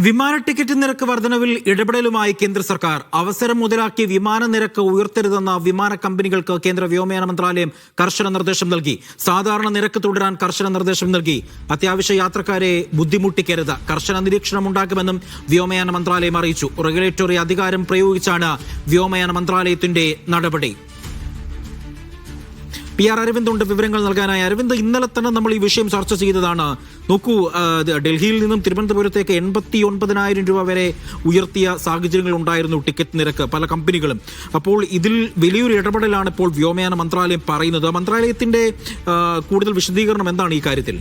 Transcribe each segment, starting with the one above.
വിമാന ടിക്കറ്റ് നിരക്ക് വർധനവിൽ ഇടപെടലുമായി കേന്ദ്ര സർക്കാർ. അവസരം മുതലാക്കി വിമാന നിരക്ക് ഉയർത്തരുതെന്ന വിമാന കമ്പനികൾക്ക് കേന്ദ്ര വ്യോമയാന മന്ത്രാലയം കർശന നിർദ്ദേശം നൽകി. സാധാരണ നിരക്ക് തുടരാൻ കർശന നിർദ്ദേശം നൽകി. അത്യാവശ്യ യാത്രക്കാരെ ബുദ്ധിമുട്ടിക്കരുത്. കർശന നിരീക്ഷണം ഉണ്ടാക്കുമെന്നും വ്യോമയാന മന്ത്രാലയം അറിയിച്ചു. റെഗുലേറ്ററി അധികാരം പ്രയോഗിച്ചാണ് വ്യോമയാന മന്ത്രാലയത്തിന്റെ നടപടി. പി ആർ അരവിന്ദ് ഉണ്ട് വിവരങ്ങൾ നൽകാനായി. അരവിന്ദ് ഇന്നലെ തന്നെ നമ്മൾ ഈ വിഷയം ചർച്ച ചെയ്തതാണ്. നോക്കൂ ഡൽഹിയിൽ നിന്നും തിരുവനന്തപുരത്തേക്ക് എൺപത്തി ഒൻപതിനായിരം രൂപ വരെ ഉയർത്തിയ സാഹചര്യങ്ങൾ ഉണ്ടായിരുന്നു ടിക്കറ്റ് നിരക്ക് പല കമ്പനികളും. അപ്പോൾ ഇതിൽ വലിയൊരു ഇടപെടലാണ് ഇപ്പോൾ വ്യോമയാന മന്ത്രാലയം പറയുന്നത്. മന്ത്രാലയത്തിന്റെ കൂടുതൽ വിശദീകരണം എന്താണ് ഈ കാര്യത്തിൽ?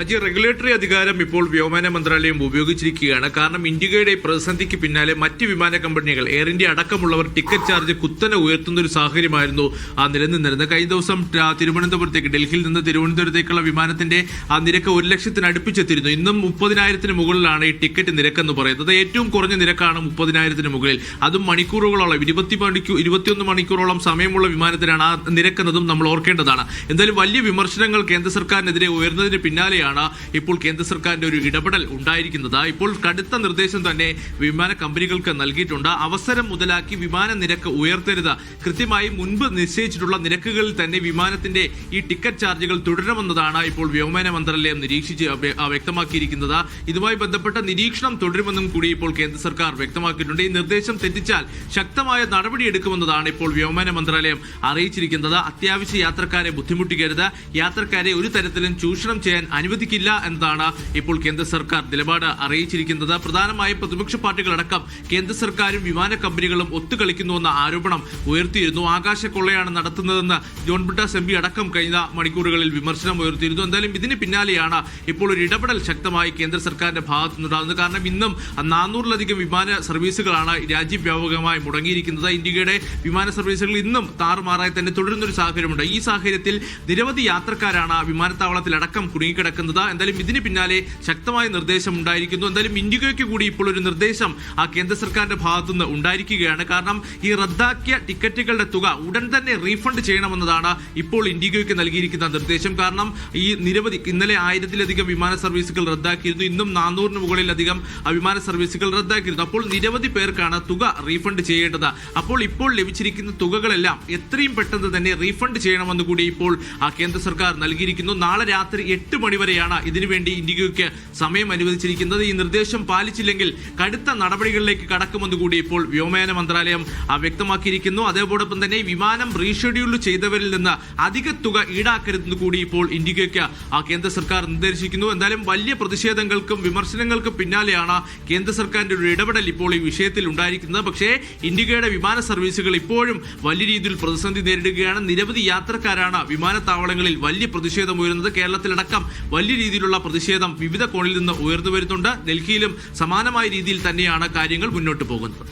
അജി റെഗുലേറ്ററി അധികാരം ഇപ്പോൾ വ്യോമയാന മന്ത്രാലയം ഉപയോഗിച്ചിരിക്കുകയാണ്. കാരണം ഇന്ത്യയുടെ പ്രതിസന്ധിക്ക് പിന്നാലെ മറ്റ് വിമാന കമ്പനികൾ എയർ ഇന്ത്യ അടക്കമുള്ളവർ ടിക്കറ്റ് ചാർജ് കുത്തനെ ഉയർത്തുന്ന ഒരു സാഹചര്യമായിരുന്നു ആ നിലനിന്നിരുന്നത്. കഴിഞ്ഞ ദിവസം തിരുവനന്തപുരത്തേക്ക് ഡൽഹിയിൽ നിന്ന് തിരുവനന്തപുരത്തേക്കുള്ള വിമാനത്തിന്റെ ആ നിരക്ക് ഒരു ലക്ഷത്തിന് അടുപ്പിച്ചെത്തിയിരുന്നു. ഇന്നും മുപ്പതിനായിരത്തിന് മുകളിലാണ് ഈ ടിക്കറ്റ് നിരക്ക് എന്ന് പറയുന്നത് ഏറ്റവും കുറഞ്ഞ നിരക്കാണ് മുപ്പതിനായിരത്തിന് മുകളിൽ. അതും മണിക്കൂറുകളോളം ഇരുപത്തി മണിക്കൂർ ഇരുപത്തിയൊന്ന് മണിക്കൂറോളം സമയമുള്ള വിമാനത്തിനാണ് ആ നിരക്കെന്നതും നമ്മൾ ഓർക്കേണ്ടതാണ്. എന്തായാലും വലിയ വിമർശനങ്ങൾ കേന്ദ്ര സർക്കാരിനെതിരെ ഉയർന്നതിന് പിന്നാലെയാണ് ഇപ്പോൾ കേന്ദ്ര സർക്കാരിന്റെ ഒരു ഇടപെടൽ ഉണ്ടായിരിക്കുന്നത്. ഇപ്പോൾ കടുത്ത നിർദ്ദേശം തന്നെ വിമാന കമ്പനികൾക്ക് നൽകിയിട്ടുണ്ട്. അവസരം മുതലാക്കി വിമാന നിരക്ക് ഉയർത്തരുത്. കൃത്യമായി മുൻപ് നിശ്ചയിച്ചിട്ടുള്ള നിരക്കുകളിൽ തന്നെ വിമാനത്തിന്റെ ഈ ടിക്കറ്റ് ചാർജുകൾ തുടരുമെന്നതാണ് ഇപ്പോൾ വ്യോമയാന മന്ത്രാലയം നിരീക്ഷിച്ച് വ്യ- വ്യക്തമാക്കിയിരിക്കുന്നത്. ഇതുമായി ബന്ധപ്പെട്ട നിരീക്ഷണം തുടരുമെന്നും കൂടി ഇപ്പോൾ കേന്ദ്ര സർക്കാർ വ്യക്തമാക്കിയിട്ടുണ്ട്. ഈ നിർദ്ദേശം തെറ്റിച്ചാൽ ശക്തമായ നടപടിയെടുക്കുമെന്നതാണ് ഇപ്പോൾ വ്യോമയാന മന്ത്രാലയം അറിയിച്ചിരിക്കുന്നത്. അത്യാവശ്യ യാത്രക്കാരെ ബുദ്ധിമുട്ടിക്കരുത്. യാത്രക്കാരെ ഒരു തരത്തിലും ചൂഷണം ചെയ്യാൻ അനുവദിക്കില്ല എന്നതാണ് ഇപ്പോൾ കേന്ദ്ര സർക്കാർ നിലപാട് അറിയിച്ചിരിക്കുന്നത്. പ്രധാനമായും പ്രതിപക്ഷ പാർട്ടികളടക്കം കേന്ദ്ര സർക്കാരും വിമാന കമ്പനികളും ഒത്തുകളിക്കുന്നുവെന്ന ആരോപണം ഉയർത്തിയിരുന്നു. ആകാശ കൊള്ളയാണ് നടത്തുന്നതെന്ന് ജോൺ ബ്രിട്ടാസ് എം അടക്കം കഴിഞ്ഞ മണിക്കൂറുകളിൽ വിമർശനം ഉയർത്തിയിരുന്നു. എന്തായാലും ഇതിന് പിന്നാലെയാണ് ഇപ്പോൾ ഒരു ഇടപെടൽ ശക്തമായി കേന്ദ്ര സർക്കാരിന്റെ ഭാഗത്തു നിന്നുണ്ടാകുന്നത്. കാരണം ഇന്നും നാനൂറിലധികം വിമാന സർവീസുകളാണ് രാജ്യവ്യാപകമായി മുടങ്ങിയിരിക്കുന്നത്. ഇന്ത്യയുടെ വിമാന സർവീസുകൾ ഇന്നും താറുമാറായി തന്നെ തുടരുന്ന ഒരു സാഹചര്യമുണ്ട്. ഈ സാഹചര്യത്തിൽ നിരവധി യാത്രക്കാരാണ് വിമാനത്താവളത്തിൽ അടക്കം കുടുങ്ങിക്കിടക്കുന്നത് എന്തായാലും ഇതിന് പിന്നാലെ ശക്തമായ നിർദ്ദേശം ഉണ്ടായിരിക്കുന്നു. എന്തായാലും ഇൻഡിഗോയ്ക്ക് കൂടി ഇപ്പോൾ ഒരു നിർദ്ദേശം ആ കേന്ദ്ര സർക്കാരിന്റെ ഭാഗത്തുനിന്ന് ഉണ്ടായിരിക്കുകയാണ്. കാരണം ഈ റദ്ദാക്കിയ ടിക്കറ്റുകളുടെ തുക ഉടൻ തന്നെ റീഫണ്ട് ചെയ്യണമെന്നതാണ് ഇപ്പോൾ ഇൻഡിഗോയ്ക്ക് നൽകിയിരിക്കുന്ന നിർദ്ദേശം. കാരണം ഈ നിരവധി ഇന്നലെ ആയിരത്തിലധികം വിമാന സർവീസുകൾ റദ്ദാക്കിയിരുന്നു. ഇന്നും നാനൂറിന് മുകളിലധികം വിമാന സർവീസുകൾ റദ്ദാക്കിയിരുന്നു. അപ്പോൾ നിരവധി പേർക്കാണ് തുക റീഫണ്ട് ചെയ്യേണ്ടത്. അപ്പോൾ ഇപ്പോൾ ലഭിച്ചിരിക്കുന്ന തുകകളെല്ലാം എത്രയും പെട്ടെന്ന് തന്നെ റീഫണ്ട് ചെയ്യണമെന്ന് കൂടി ഇപ്പോൾ ആ കേന്ദ്ര സർക്കാർ നൽകിയിരിക്കുന്നു. നാളെ രാത്രി എട്ട് മണിവരെയാണ് ഇതിനുവേണ്ടി ഇന്ത്യയ്ക്ക് സമയം അനുവദിച്ചിരിക്കുന്നത്. ഈ നിർദ്ദേശം പാലിച്ചില്ലെങ്കിൽ കടുത്ത നടപടികളിലേക്ക് കടക്കുമെന്ന് കൂടി ഇപ്പോൾ വ്യോമയാന മന്ത്രാലയം വ്യക്തമാക്കിയിരിക്കുന്നു. അതേപോലൊപ്പം തന്നെ വിമാനം റീഷെഡ്യൂൾ ചെയ്തവരിൽ നിന്ന് അധിക തുക ഈടാക്കരുതെന്ന് കൂടി ഇപ്പോൾ ഇന്ത്യയ്ക്ക് ആ കേന്ദ്ര സർക്കാർ നിർദ്ദേശിക്കുന്നു. എന്തായാലും വലിയ പ്രതിഷേധങ്ങൾക്കും വിമർശനങ്ങൾക്കും പിന്നാലെയാണ് കേന്ദ്ര സർക്കാരിന്റെ ഒരു ഇടപെടൽ ഇപ്പോൾ ഈ വിഷയത്തിൽ ഉണ്ടായിരിക്കുന്നത്. പക്ഷേ ഇന്ത്യയുടെ വിമാന സർവീസുകൾ ഇപ്പോഴും വലിയ രീതിയിൽ പ്രതിസന്ധി നേരിടുകയാണ്. നിരവധി യാത്രക്കാരാണ് വിമാനത്താവളങ്ങളിൽ വലിയ പ്രതിഷേധം ഉയരുന്നത്. കേരളത്തിലടക്കം വലിയ രീതിയിലുള്ള പ്രതിഷേധം വിവിധ കോണിൽ നിന്ന് ഉയർന്നു വരുന്നുണ്ട്. ഡൽഹിയിലും സമാനമായ രീതിയിൽ തന്നെയാണ് കാര്യങ്ങൾ മുന്നോട്ട് പോകുന്നത്.